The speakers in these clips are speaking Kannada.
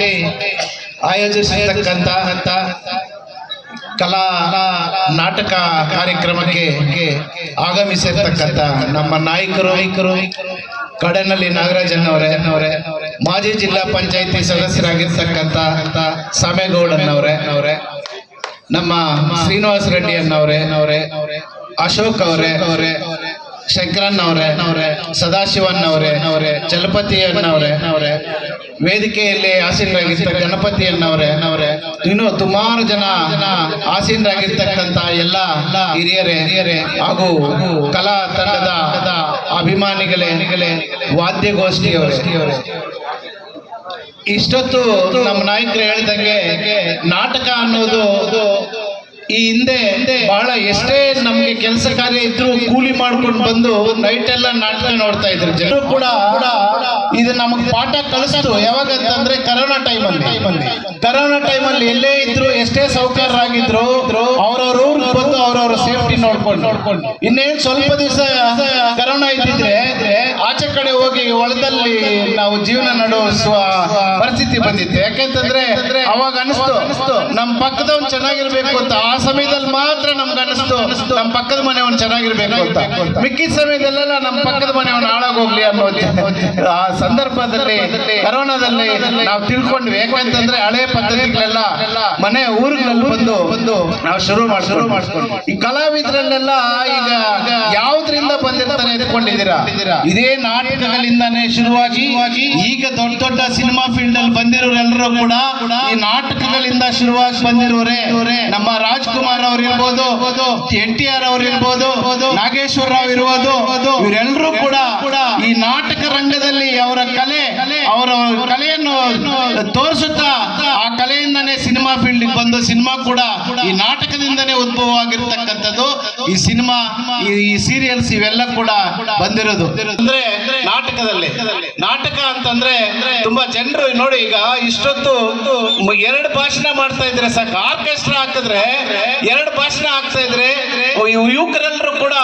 ನಲ್ಲಿ ಆಯೋಜಿಸಿರ್ತಕ್ಕಂತ ಕಲಾ ನಾಟಕ ಕಾರ್ಯಕ್ರಮಕ್ಕೆ ಆಗಮಿಸಿರ್ತಕ್ಕಂತ ನಮ್ಮ ನಾಯಕರು ಐಕರು ಕಡನಲ್ಲಿ ನಾಗರಾಜನ್ ಅವರೇ ಮಾಜಿ ಜಿಲ್ಲಾ ಪಂಚಾಯತಿ ಸದಸ್ಯರಾಗಿರ್ತಕ್ಕಂತ ಸಾಮೇಗೌಡನ್ನವರೇ ಅವರೇ ನಮ್ಮ ಶ್ರೀನಿವಾಸ ರೆಡ್ಡಿ ಅನ್ನವರೇ ಅವರೇ ಅಶೋಕ್ ಅವರೇ ಅವರೇ ಶಂಕರನ್ ಅವರೇ ಅವರೇ ಸದಾಶಿವನ್ ಅವರೇ ಅವರೇ ಚಲಪತಿ ಅನ್ನವರೇ ಅವರೇ ವೇದಿಕೆಯಲ್ಲಿ ಆಸೀನರಾಗಿರ್ತ ಗಣಪತಿ ಅನ್ನವರೇ ಅವರೇ ಇನ್ನು ಸುಮಾರು ಜನ ಆಸೀನರಾಗಿರ್ತಕ್ಕಂತ ಎಲ್ಲ ಹಿರಿಯರೇ ಹಿರಿಯರೇ ಹಾಗೂ ಕಲಾ ತಂಡದ ಅಭಿಮಾನಿಗಳೇ ವಾದ್ಯಗೋಷ್ಠಿಯವರೇ. ಇಷ್ಟೊತ್ತು ನಮ್ಮ ನಾಯಕರು ಹೇಳಿದಂಗೆ ನಾಟಕ ಅನ್ನೋದು ಈ ಹಿಂದೆ ಬಹಳ ಎಷ್ಟೇ ನಮ್ಗೆ ಕೆಲಸ ಕಾರ್ಯ ಇದ್ರು ಕೂಲಿ ಮಾಡ್ಕೊಂಡು ಬಂದು ನೈಟ್ ಎಲ್ಲ ನಾಟಕ ನೋಡ್ತಾ ಇದ್ರು ಜನರು ಕೂಡ ಇದು ನಮಗೆ ಪಾಠ ಕಳಿಸೋದು ಯಾವಾಗ ಅಂತಂದ್ರೆ ಕರೋನಾ ಟೈಮಲ್ಲಿ ಕರೋನಾ ಅಲ್ಲಿ ಎಲ್ಲೇ ಇದ್ರು ಎಷ್ಟೇ ಸೌಕರ್ಯರಾಗಿದ್ರು ಅವ್ರವ್ರ ಊರಿಗೆ ಬಂದು ಅವ್ರವ್ರ ಸೇಫ್ಟಿ ನೋಡ್ಕೊಂಡು. ನೋಡ್ಕೊಂಡು ಇನ್ನೇನ್ ಸ್ವಲ್ಪ ದಿವಸ ಕರೋನಾ ಹೊಲದಲ್ಲಿ ನಾವು ಜೀವನ ನಡೆಸುವ ಪರಿಸ್ಥಿತಿ ಬಂದಿತ್ತು. ಯಾಕೆಂತಂದ್ರೆ ಅವಾಗ ಅನಿಸ್ತು ನಮ್ ಪಕ್ಕದವನ್ ಚೆನ್ನಾಗಿರ್ಬೇಕು ಅಂತ. ಆ ಸಮಯದಲ್ಲಿ ಮಾತ್ರ ನಮ್ಗೆ ಅನಿಸ್ತು ನಮ್ ಪಕ್ಕದ ಮನೆಯವನ್ ಚೆನ್ನಾಗಿರ್ಬೇಕು ಅಂತ. ಮಿಕ್ಕಿದ ಸಮಯದಲ್ಲೆಲ್ಲ ನಮ್ ಪಕ್ಕದ ಮನೆಯವನ್ ಹಾಳಾಗೋಗ್ಲಿ ಅನ್ನೋದು ಆ ಸಂದರ್ಭದಲ್ಲಿ ಕರೋನಾದಲ್ಲಿ ನಾವು ತಿಳ್ಕೊಂಡ್ವಿ. ಯಾಕಂತಂದ್ರೆ ಹಳೆ ಪದ್ಧತಿಗಳೆಲ್ಲ ಮನೆ ಊರುಗಳಲ್ಲಿ ಬಂದು ಬಂದು ನಾವು ಶುರು ಮಾಡಿ ಶುರು ಮಾಡಿಸ್ಕೊಂಡ್ವಿ ಈ ಕಲಾವಿದರಲ್ಲೆಲ್ಲ ಈಗ ಯಾವ್ದ್ರಿಂದ ಬಂದಿರ್ತಾರೆ ಎತ್ಕೊಂಡಿದ್ದೀರಾ ಇದೇ ನಾಟಕಗಳಿಂದಾನೇ ಶುರುವಾಗಿ ಈಗ ದೊಡ್ಡ ದೊಡ್ಡ ಸಿನಿಮಾ ಫೀಲ್ಡ್ ಅಲ್ಲಿ ಬಂದಿರೋರೆಲ್ಲರೂ ಕೂಡ ಈ ನಾಟಕಗಳಿಂದ ಶುರುವಾಗಿ ಬಂದಿರೋರೆ. ನಮ್ಮ ರಾಜ್ಕುಮಾರ್ ಅವ್ರು ಇರ್ಬೋದು ಎನ್ ಟಿ ಆರ್ ಅವ್ರು ಇರ್ಬೋದು ನಾಗೇಶ್ವರ ರಾವ್ ಇರ್ಬೋದು ಇವರೆಲ್ಲರೂ ಕೂಡ ಈ ನಾಟಕ ರಂಗದಲ್ಲಿ ಅವರ ಕಲೆ ಅವರ ಕಲೆಯನ್ನು ತೋರಿಸುತ್ತಾ ಆ ಕಲೆಯಿಂದನೇ ಸಿನಿಮಾ ಫೀಲ್ಡ್ ಬಂದು ಸಿನಿಮಾ ಕೂಡ ಈ ನಾಟಕದಿಂದನೇ ಉದ್ಭವ ಆಗಿರ್ತಕ್ಕಂಥದ್ದು ಈ ಸಿನಿಮಾ ಈ ಸೀರಿಯಲ್ಸ್ ಇವೆಲ್ಲ ಕೂಡ ಬಂದಿರೋದು. ಅಂದ್ರೆ ನಾಟಕದಲ್ಲಿ. ನಾಟಕ ಅಂತಂದ್ರೆ ತುಂಬಾ ಜನರು ನೋಡಿ ಈಗ ಇಷ್ಟೊತ್ತು ಎರಡು ಭಾಷಣ ಮಾಡ್ತಾ ಇದ್ರೆ ಸಾಕು. ಆರ್ಕೆಸ್ಟ್ರಾ ಹಾಕಿದ್ರೆ ಎರಡು ಭಾಷಣ ಹಾಕ್ತಾ ಇದ್ರೆ ಯುವಕರೆಲ್ಲರೂ ಕೂಡ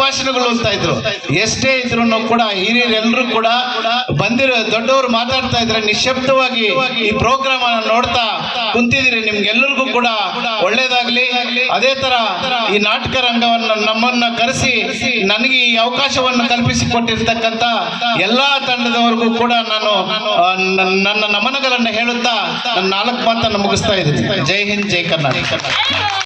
ಸಾಕು ಅಂತ ಇದ್ರು. ಎಷ್ಟೇ ಇದ್ರು ಕೂಡ ಹಿರಿಯರೆಲ್ಲರೂ ಕೂಡ ಬಂದಿರೋ ದೊಡ್ಡವರು ಮಾತಾಡ್ತಾ ಇದ್ರೆ ನಿಶಬ್ದವಾಗಿ ಈ ಪ್ರೋಗ್ರಾಮ್ ಅನ್ನ ನೋಡ್ತಾ ಕುಂತಿದ್ದೀರಿ. ನಿಮ್ಗೆಲ್ಲರಿಗೂ ಕೂಡ ಒಳ್ಳೇದಾಗ್ಲಿ. ಅದೇ ತರ ಈ ನಾಟಕ ರಂಗವನ್ನ ನಮ್ಮನ್ನ ಕರೆಸಿ ನನಗೆ ಈ ಅವಕಾಶವನ್ನು ಕಲ್ಪಿಸಿ ಕೊಟ್ಟಿರ್ತಕ್ಕಂತ ಎಲ್ಲಾ ತಂಡದವರೆಗೂ ಕೂಡ ನಾನು ನನ್ನ ನಮನಗಳನ್ನು ಹೇಳುತ್ತಾ ನನ್ನ ನಾಲ್ಕು ಮಾತನ್ನು ಮುಗಿಸ್ತಾ ಇದ್ದೀನಿ. ಜೈ ಹಿಂದ್, ಜೈ ಕರ್ನಾಟಕ.